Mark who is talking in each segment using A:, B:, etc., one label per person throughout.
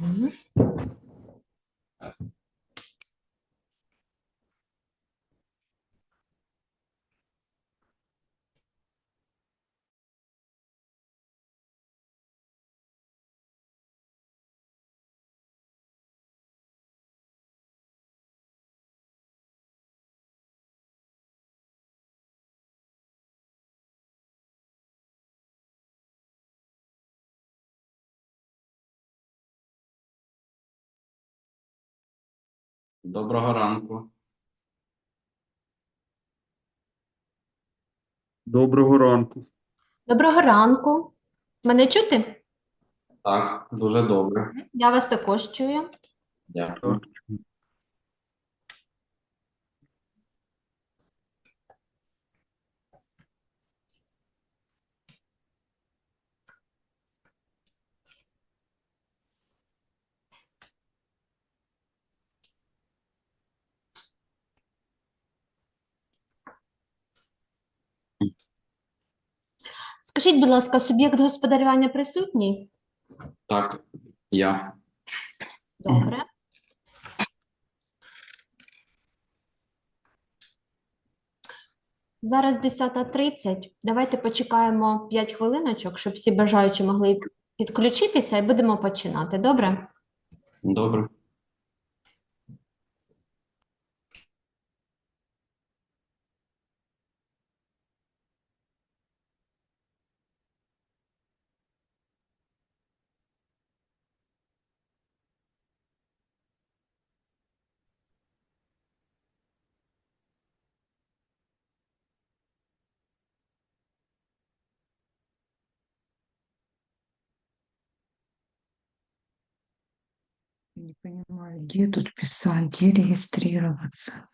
A: 嗯。
B: Доброго ранку.
C: Доброго ранку.
A: Доброго ранку. Мене чути?
B: Так, дуже добре.
A: Я вас також чую.
B: Дякую.
C: Так, чую.
A: Скажіть, будь ласка, суб'єкт господарювання присутній?
B: Так, я.
A: Добре. Зараз 10.30. Давайте почекаємо 5 хвилиночок, щоб всі бажаючі могли підключитися і будемо починати. Добре?
B: Добре.
D: Не понимаю, где тут писать, где регистрироваться.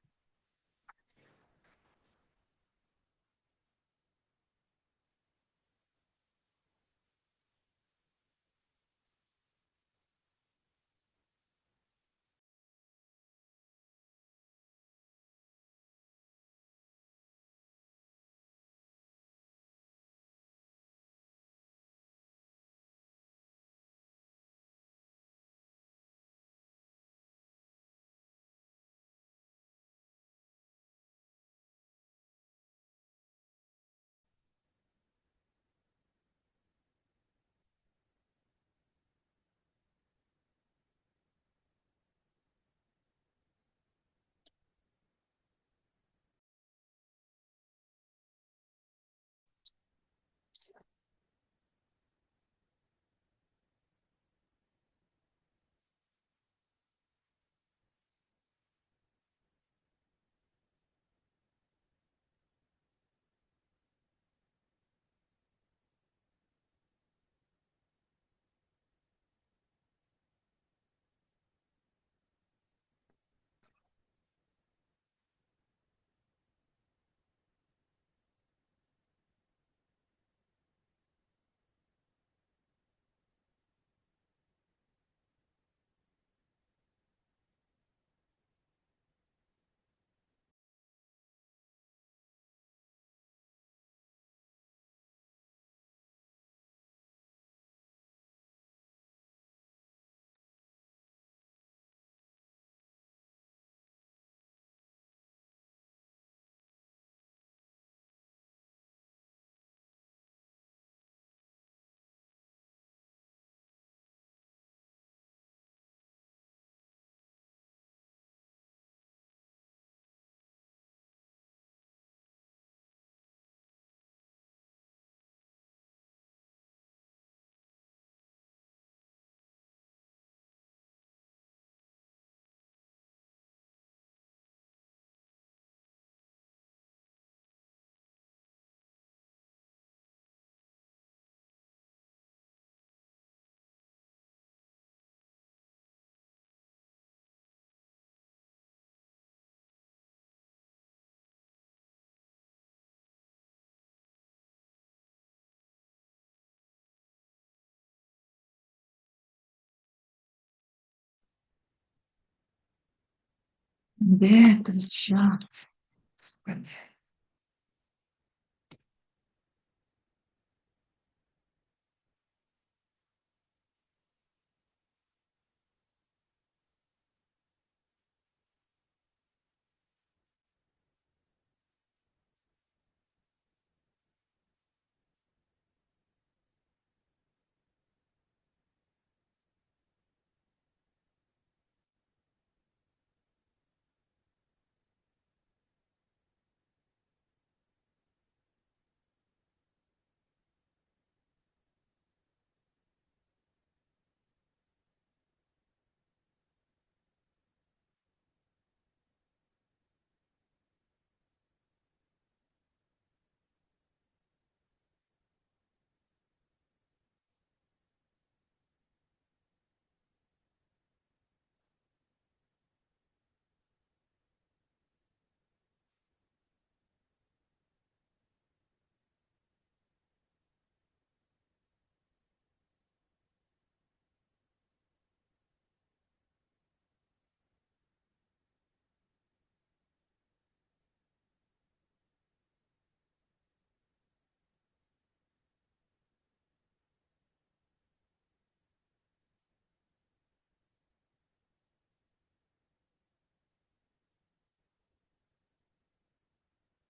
D: Где тут чат?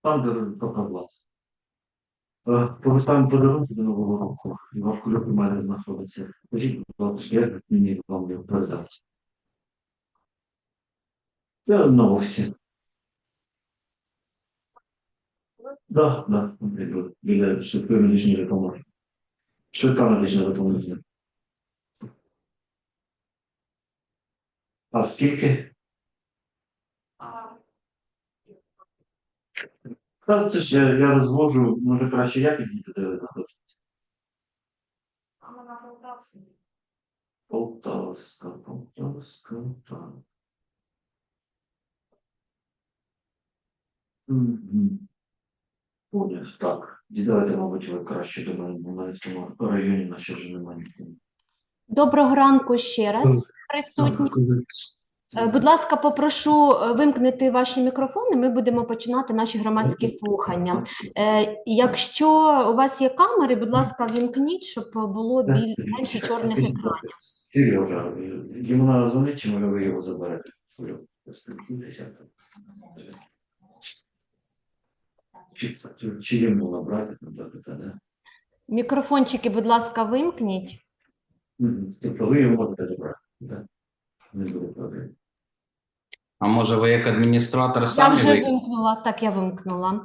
C: Там, де Павло. Повертаємо подарунки до Нового року. Ваш кульок у мене знаходиться. Скажіть, будь ласка, як мені вам його передати? Я на офісі. Да, да, біля- біля швидкої медичної допомоги. Швидка медична допомога. А скільки? Та це ж я, я розвожу, може краще я підійду, де ви знаходитесь. Полтавська, Полтавська, так. Мгм. Поняв, так. Дідайте, мабуть, ви краще до мене, бо в мене в цьому районі наче вже немає нікого.
A: Доброго ранку ще раз, присутні. Е, Будь ласка, попрошу е, вимкнути ваші мікрофони. Ми будемо починати наші громадські слухання. Е, Якщо у вас є камери, будь ласка, вімкніть, щоб було біль... менше чорних екранів.
C: Сережа, йому треба дзвонити, чи може ви його заберете? Чи, йому набрати, там запитання?
A: Мікрофончики, будь ласка, вимкніть.
C: Тобто ви його можете забрати, так? Не буде проблем.
B: А може ви як адміністратор
A: Я
B: самі
A: вже
B: ви...
A: вимкнула, так я вимкнула.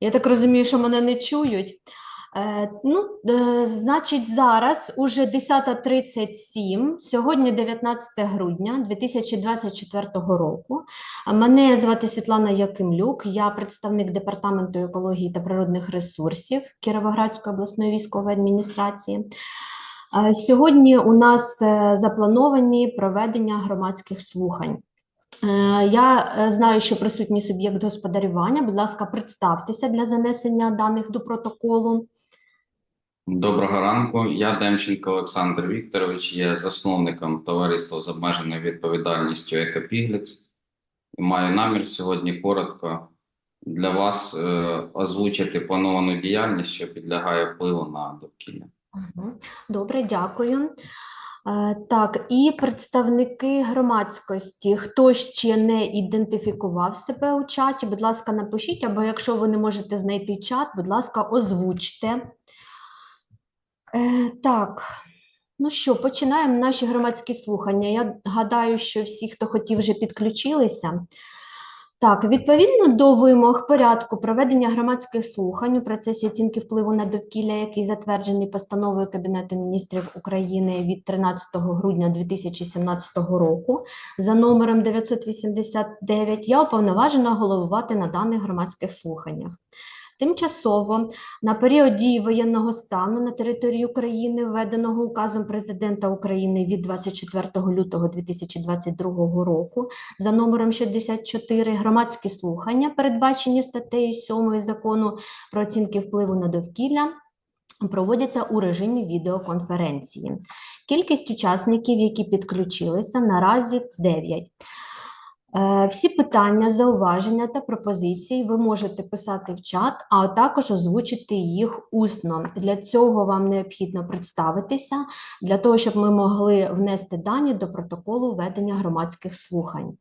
A: Я так розумію, що мене не чують. Е, ну, е, значить, зараз уже 10.37, сьогодні 19 грудня 2024 року. Мене звати Світлана Якимлюк, я представник Департаменту екології та природних ресурсів Кіровоградської обласної військової адміністрації. Сьогодні у нас е, заплановані проведення громадських слухань. Е, Я е, знаю, що присутній суб'єкт господарювання. Будь ласка, представтеся для занесення даних до протоколу.
B: Доброго ранку. Я Демченко Олександр Вікторович, є засновником товариства з обмеженою відповідальністю «Екопігліц». Маю намір сьогодні коротко для вас озвучити плановану діяльність, що підлягає впливу на довкілля.
A: Добре, дякую. Е, Так, і представники громадськості, хто ще не ідентифікував себе у чаті, будь ласка, напишіть, або якщо ви не можете знайти чат, будь ласка, озвучте. Е, Так, ну що, починаємо наші громадські слухання. Я гадаю, що всі, хто хотів, вже підключилися. Так, відповідно до вимог порядку проведення громадських слухань у процесі оцінки впливу на довкілля, який затверджений постановою Кабінету міністрів України від 13 грудня 2017 року за номером 989, я уповноважена головувати на даних громадських слуханнях. Тимчасово на період дії воєнного стану на території України, введеного указом президента України від 24 лютого 2022 року за номером 64 громадські слухання, передбачені статтею 7 закону про оцінки впливу на довкілля, проводяться у режимі відеоконференції. Кількість учасників, які підключилися, наразі 9. Е, Всі питання, зауваження та пропозиції ви можете писати в чат, а також озвучити їх усно. Для цього вам необхідно представитися, для того, щоб ми могли внести дані до протоколу ведення громадських слухань.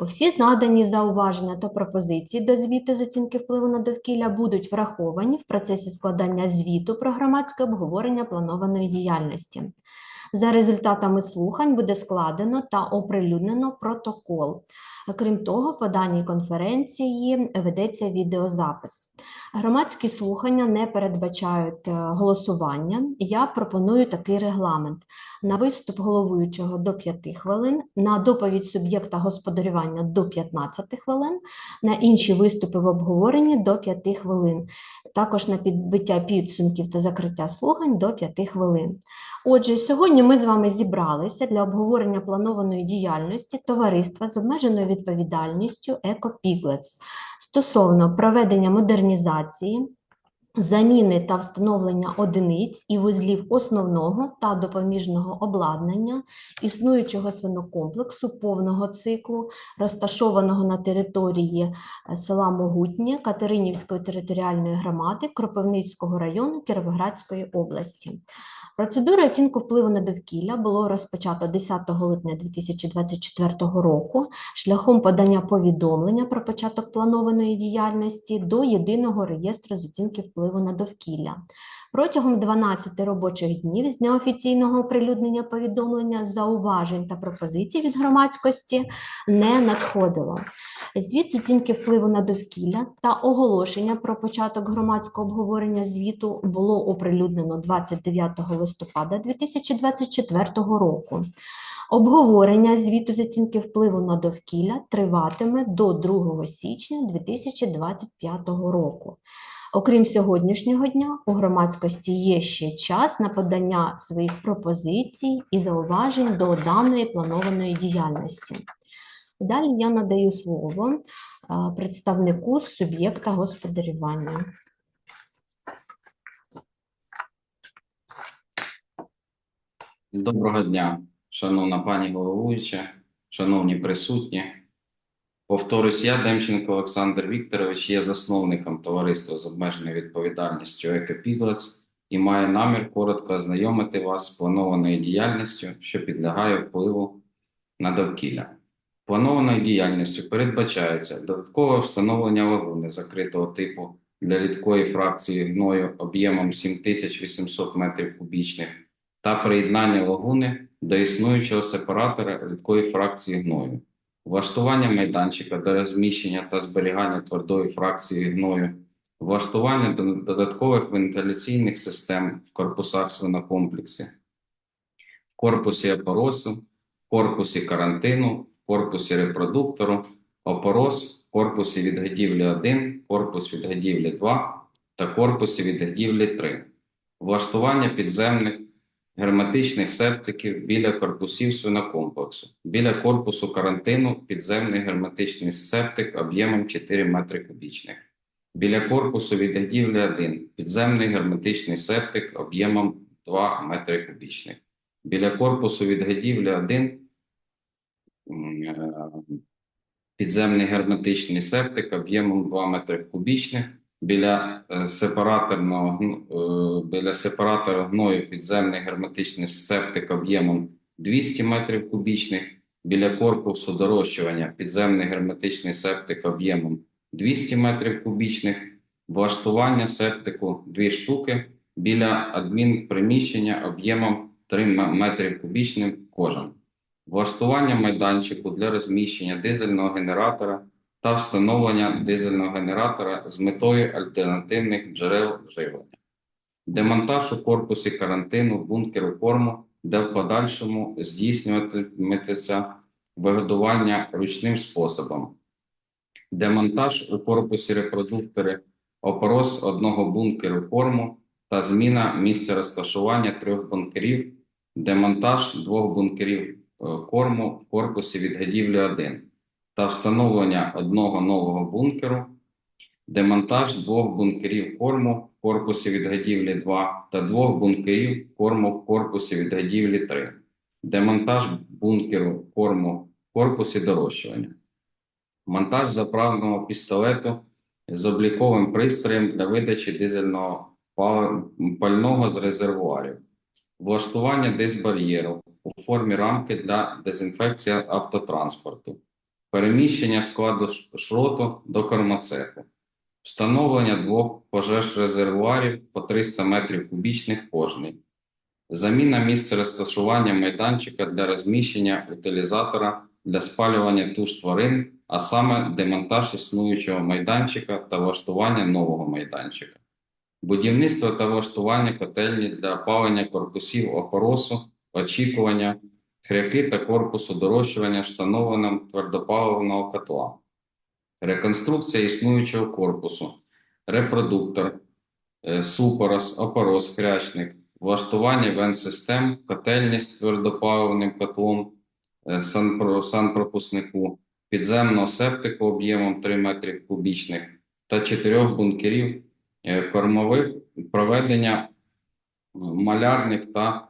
A: Всі надані зауваження та пропозиції до звіту з оцінки впливу на довкілля будуть враховані в процесі складання звіту про громадське обговорення планованої діяльності. За результатами слухань буде складено та оприлюднено протокол. Крім того, по даній конференції ведеться відеозапис. Громадські слухання не передбачають е, голосування. Я пропоную такий регламент: на виступ головуючого до 5 хвилин, на доповідь суб'єкта господарювання до 15 хвилин, на інші виступи в обговоренні до 5 хвилин, також на підбиття підсумків та закриття слухань до 5 хвилин. Отже, сьогодні ми з вами зібралися для обговорення планованої діяльності товариства з обмеженою відповідальністю «Екопіглетс» стосовно проведення модернізації, заміни та встановлення одиниць і вузлів основного та допоміжного обладнання існуючого свинокомплексу повного циклу, розташованого на території е, села Могутнє Катеринівської територіальної громади Кропивницького району Кіровоградської області. Процедура оцінки впливу на довкілля було розпочато 10 липня 2024 року шляхом подання повідомлення про початок планованої діяльності до єдиного реєстру з оцінки впливу на довкілля. Протягом 12 робочих днів з дня офіційного оприлюднення повідомлення зауважень та пропозицій від громадськості не надходило. Звіт з оцінки впливу на довкілля та оголошення про початок громадського обговорення звіту було оприлюднено 29 листопада 2024 року. Обговорення звіту з оцінки впливу на довкілля триватиме до 2 січня 2025 року. Окрім сьогоднішнього дня, у громадськості є ще час на подання своїх пропозицій і зауважень до даної планованої діяльності. Далі я надаю слово представнику суб'єкта господарювання.
B: Доброго дня, шановна пані головуюча, шановні присутні. Повторюсь, я Демченко Олександр Вікторович, є засновником товариства з обмеженою відповідальністю «Екопіглац» і маю намір коротко ознайомити вас з планованою діяльністю, що підлягає впливу на довкілля. Планованою діяльністю передбачається додаткове встановлення лагуни закритого типу для рідкої фракції гною об'ємом 7800 метрів кубічних та приєднання лагуни до існуючого сепаратора рідкої фракції гною, влаштування майданчика для розміщення та зберігання твердої фракції гною, влаштування додаткових вентиляційних систем в корпусах свинокомплексі, в корпусі опоросу, в корпусі карантину, в корпусі репродуктору, опорос, в корпусі відгодівлі 1, корпус відгодівлі 2 та корпусі відгодівлі 3, влаштування підземних герметичних септиків біля корпусів свинокомплексу. Біля корпусу карантину підземний герметичний септик об'ємом 4 метри кубічних. Біля корпусу відгодівлі 1 підземний герметичний септик об'ємом 2 метри кубічних. Біля корпусу відгодівлі 1 м, е, підземний герметичний септик об'ємом 2 метри кубічних. Біля е, сепараторного е, біля сепаратора гною підземний герметичний септик об'ємом 200 метрів кубічних, біля корпусу дорощування підземний герметичний септик об'ємом 200 метрів кубічних, влаштування септику 2 штуки, біля адмінприміщення об'ємом 3 метрів кубічних кожен, влаштування майданчику для розміщення дизельного генератора та встановлення дизельного генератора з метою альтернативних джерел живлення. Демонтаж у корпусі карантину бункеру корму, де в подальшому здійснюватиметься вигодування ручним способом. Демонтаж у корпусі репродуктори опорос одного бункеру корму та зміна місця розташування трьох бункерів, демонтаж двох бункерів е, корму в корпусі відгодівлі 1 та встановлення одного нового бункеру, демонтаж двох бункерів корму в корпусі відгодівлі 2 та двох бункерів корму в корпусі відгодівлі 3, демонтаж бункеру корму в корпусі дорощування, монтаж заправного пістолету з обліковим пристроєм для видачі дизельного пального з резервуарів, влаштування дисбар'єру у формі рамки для дезінфекції автотранспорту, переміщення складу шроту до кормоцеху, встановлення двох пожеж резервуарів по 300 метрів кубічних кожний, заміна місця розташування майданчика для розміщення утилізатора для спалювання туш тварин, а саме демонтаж існуючого майданчика та влаштування нового майданчика. Будівництво та влаштування котельні для опалення корпусів опоросу, очікування, хряки та корпусу дорощування встановленим твердопаливного котла. Реконструкція існуючого корпусу, репродуктор, е, супорос, опорос, хрячник, влаштування вент-систем, котельні з твердопаливним котлом, е, санпропускнику, підземного септику об'ємом 3 метри кубічних та чотирьох бункерів е, кормових. Проведення малярних та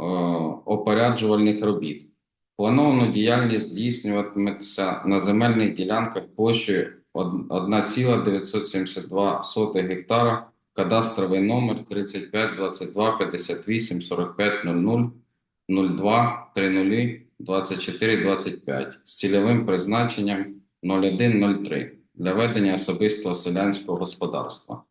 B: Е, опоряджувальних робіт. Плановану діяльність здійснюватиметься на земельних ділянках площею 1,972 гектара, кадастровий номер 35 22 58 45 00 02 30 24 25 з цільовим призначенням 0103 для ведення особистого селянського господарства.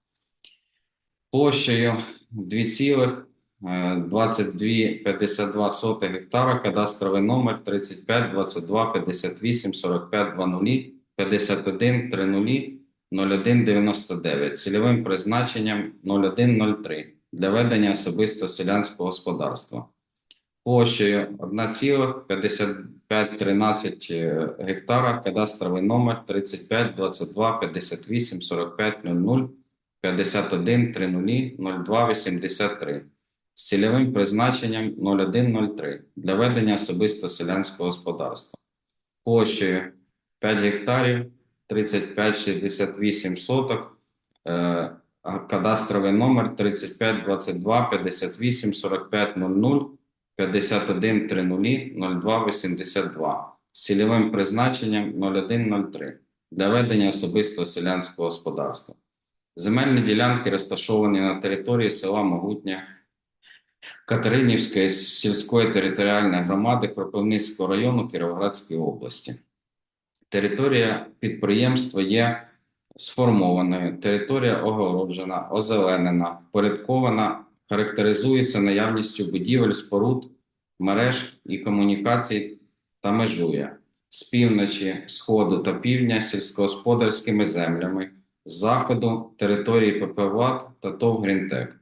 B: Площею 2, 22,52 гектара, кадастровий номер 35 22 58 45 00 51 30 01 99 цільовим призначенням 0103 для ведення особисто селянського господарства. Площею 1,5513 гектара, кадастровий номер 35 22 58 45 00 51 30 02 83 з цільовим призначенням 0103 для ведення особисто селянського господарства. Площею 5 гектарів 3568 соток, е, кадастровий номер 35 22 58 45 00 51 30 02 82 з цільовим призначенням 0103 для ведення особистого селянського господарства. Земельні ділянки розташовані на території села Могутня Катеринівської сільської територіальної громади Кропивницького району Кіровоградської області. Територія підприємства є сформованою, територія огороджена, озеленена, впорядкована, характеризується наявністю будівель, споруд, мереж і комунікацій та межує з півночі, сходу та півдня сільськогосподарськими землями, з заходу території ППВАТ та ТОВ «Грінтек».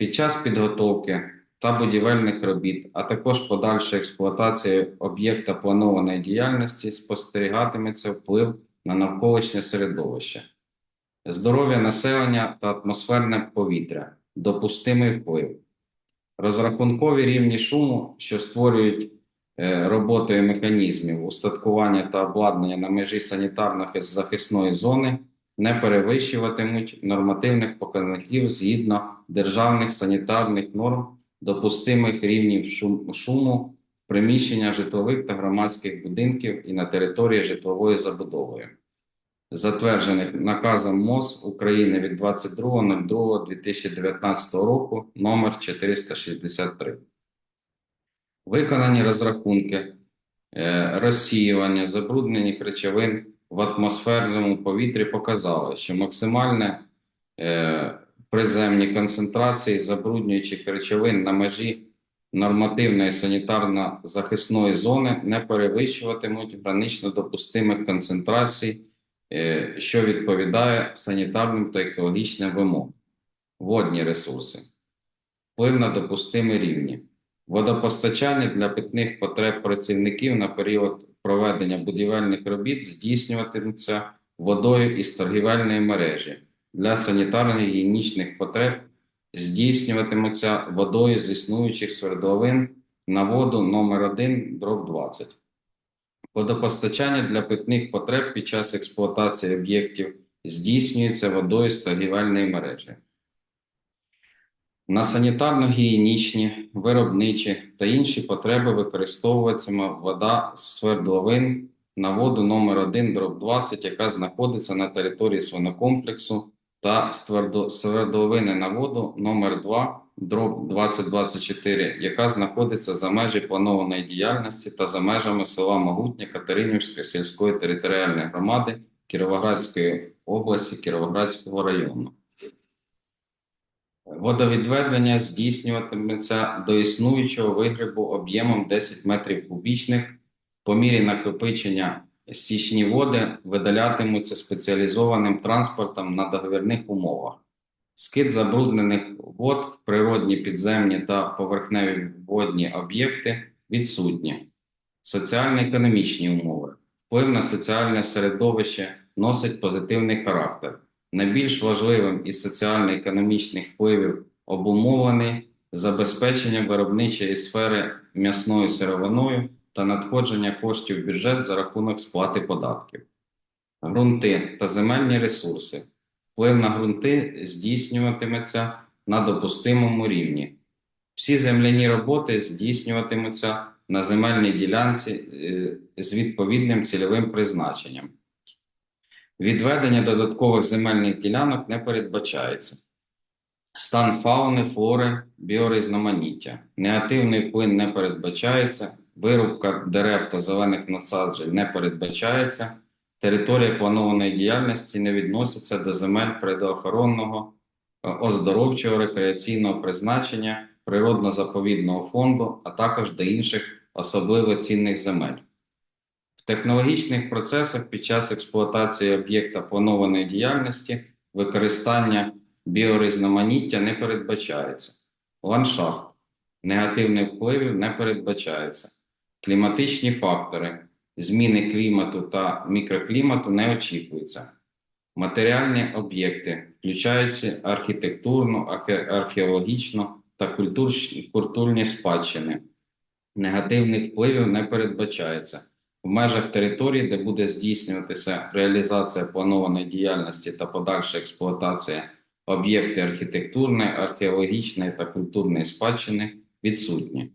B: Під час підготовки та будівельних робіт, а також подальша експлуатація об'єкта планованої діяльності спостерігатиметься вплив на навколишнє середовище, здоров'я населення та атмосферне повітря, допустимий вплив, розрахункові рівні шуму, що створюють е, роботою механізмів устаткування та обладнання на межі санітарно-захисної зони не перевищуватимуть нормативних показників згідно державних санітарних норм допустимих рівнів шуму в приміщеннях житлових та громадських будинків і на території житлової забудови, затверджених наказом МОЗ України від 22.02.2019 року номер 463. Виконані розрахунки е, розсіювання забруднених речовин в атмосферному повітрі показали, що максимальне е, приземні концентрації забруднюючих речовин на межі нормативної санітарно-захисної зони не перевищуватимуть гранично допустимих концентрацій, е, що відповідає санітарним та екологічним вимогам. Водні ресурси. Вплив на допустимі рівні. Водопостачання для питних потреб працівників на період проведення будівельних робіт здійснюватиметься водою із торгівельної мережі. Для санітарно-гігієнічних потреб здійснюватиметься водою з існуючих свердловин на воду номер 1 дроб 20. Водопостачання для питних потреб під час експлуатації об'єктів здійснюється водою з торгівельної мережі. На санітарно-гігієнічні, виробничі та інші потреби використовуватиме вода з свердловин на воду номер 1 дроб 20, яка знаходиться на території свинокомплексу, та свердловини на воду номер 2 дроб 2024, яка знаходиться за межі планованої діяльності та за межами села Могутня Катеринівської сільської територіальної громади Кіровоградської області Кіровоградського району. Водовідведення здійснюватиметься до існуючого вигребу об'ємом 10 метрів кубічних. По мірі накопичення стічні води видалятимуться спеціалізованим транспортом на договірних умовах. Скид забруднених вод в природні підземні та поверхневі водні об'єкти відсутні. Соціально-економічні умови. Вплив на соціальне середовище носить позитивний характер. Найбільш важливим із соціально-економічних впливів обумовлений забезпечення виробничої сфери м'ясною сировиною та надходження коштів в бюджет за рахунок сплати податків. Ґрунти та земельні ресурси. Вплив на ґрунти здійснюватиметься на допустимому рівні. Всі земляні роботи здійснюватимуться на земельній ділянці е, з відповідним цільовим призначенням. Відведення додаткових земельних ділянок не передбачається. Стан фауни, флори, біорізноманіття. Негативний вплив не передбачається, вирубка дерев та зелених насаджень не передбачається, територія планованої діяльності не відноситься до земель природоохоронного, е, оздоровчого, рекреаційного призначення, природно-заповідного фонду, а також до інших особливо цінних земель. В технологічних процесах під час експлуатації об'єкта планованої діяльності використання біорізноманіття не передбачається. Ландшафт. Негативних впливів не передбачається. Кліматичні фактори. Зміни клімату та мікроклімату не очікуються. Матеріальні об'єкти, включаючи архітектурну, архе- археологічну та культурні спадщини. Негативних впливів не передбачається. В межах території, де буде здійснюватися реалізація планованої діяльності та подальша експлуатація об'єкти архітектурної, археологічної та культурної спадщини відсутні.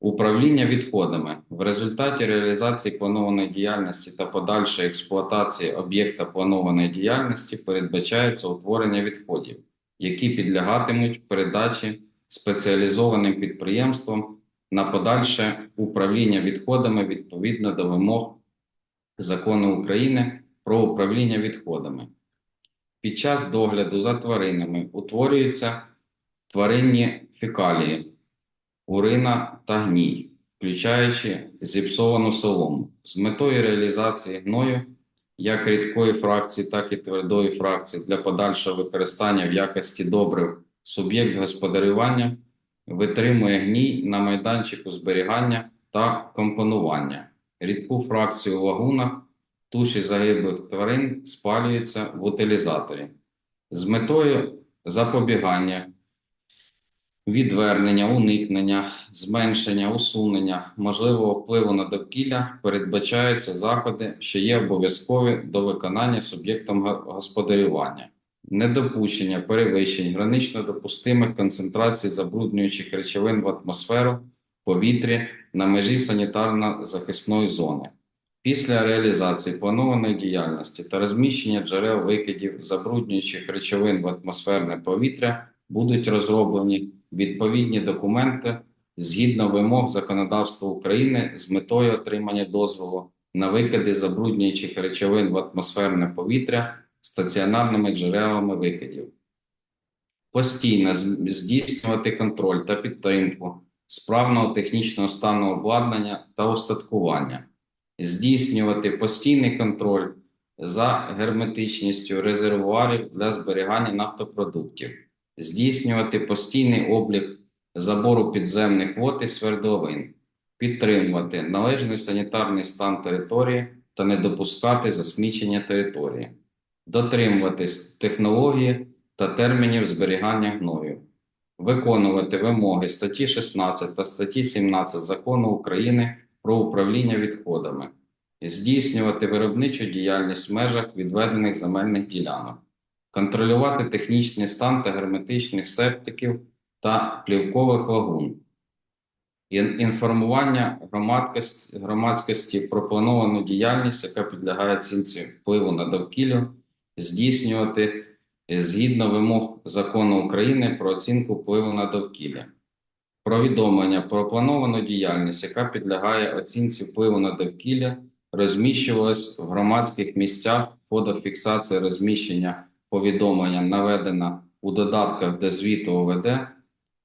B: Управління відходами в результаті реалізації планованої діяльності та подальшої експлуатації об'єкта планованої діяльності передбачається утворення відходів, які підлягатимуть передачі спеціалізованим підприємствам на подальше управління відходами відповідно до вимог Закону України про управління відходами. Під час догляду за тваринами утворюються тваринні фекалії, урина та гній, включаючи зіпсовану солому, з метою реалізації гною як рідкої фракції, так і твердої фракції для подальшого використання в якості добрив суб'єкт господарювання витримує гній на майданчику зберігання та компонування. Рідку фракцію в лагунах туші загиблих тварин спалюються в утилізаторі з метою запобігання, відвернення, уникнення, зменшення, усунення можливого впливу на довкілля передбачаються заходи, що є обов'язкові до виконання суб'єктом господарювання. Недопущення перевищень гранично допустимих концентрацій забруднюючих речовин в атмосферу, повітрі на межі санітарно-захисної зони. Після реалізації планованої діяльності та розміщення джерел викидів забруднюючих речовин в атмосферне повітря будуть розроблені відповідні документи згідно вимог законодавства України з метою отримання дозволу на викиди забруднюючих речовин в атмосферне повітря стаціонарними джерелами викидів. Постійно здійснювати контроль та підтримку справного технічного стану обладнання та устаткування. Здійснювати постійний контроль за герметичністю резервуарів для зберігання нафтопродуктів, здійснювати постійний облік забору підземних вод і свердловин, підтримувати належний санітарний стан території та не допускати засмічення території, дотримуватись технології та термінів зберігання гною, виконувати вимоги статті 16 та статті 17 Закону України про управління відходами, здійснювати виробничу діяльність в межах відведених земельних ділянок, контролювати технічний стан та герметичних септиків та плівкових лагун, Ін- інформування громадськості, громадськості про плановану діяльність, яка підлягає оцінці впливу на довкілля, здійснювати е, згідно вимог закону України про оцінку впливу на довкілля. Повідомлення про плановану діяльність, яка підлягає оцінці впливу на довкілля, розміщувалось в громадських місцях. Фотофіксація розміщення повідомлення наведена у додатках до звіту ОВД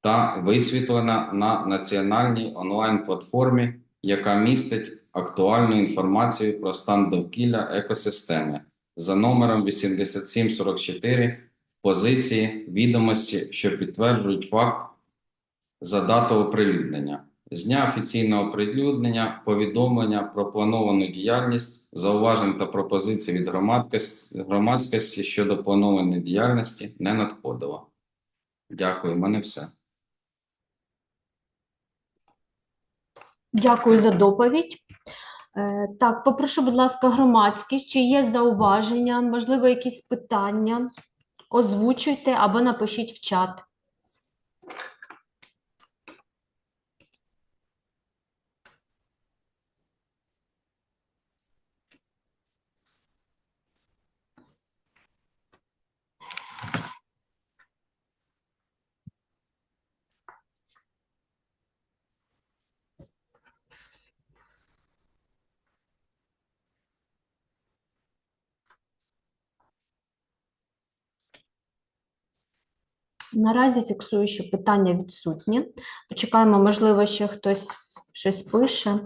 B: та висвітлена на національній онлайн-платформі, яка містить актуальну інформацію про стан довкілля екосистеми за номером 8744 в позиції відомості, що підтверджують факт за дату оприлюднення. З дня офіційного оприлюднення повідомлення про плановану діяльність, зауважень та пропозицій від громадськості щодо планованої діяльності не надходило. Дякую, в мене все.
A: Дякую за доповідь. Е, Так, попрошу, будь ласка, громадськість, чи є зауваження, можливо, якісь питання? Озвучуйте або напишіть в чат. Наразі фіксую, що питання відсутні. Почекаємо, можливо, ще хтось щось пише.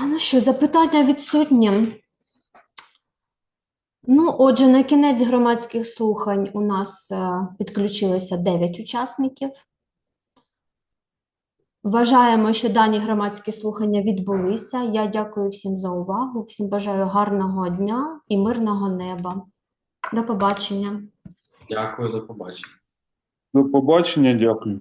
A: Ну що, запитання відсутні. Ну, отже, на кінець громадських слухань у нас е, підключилося 9 учасників. Вважаємо, що дані громадські слухання відбулися. Я дякую всім за увагу, всім бажаю гарного дня і мирного неба. До побачення.
B: Дякую, до побачення.
E: До побачення, дякую.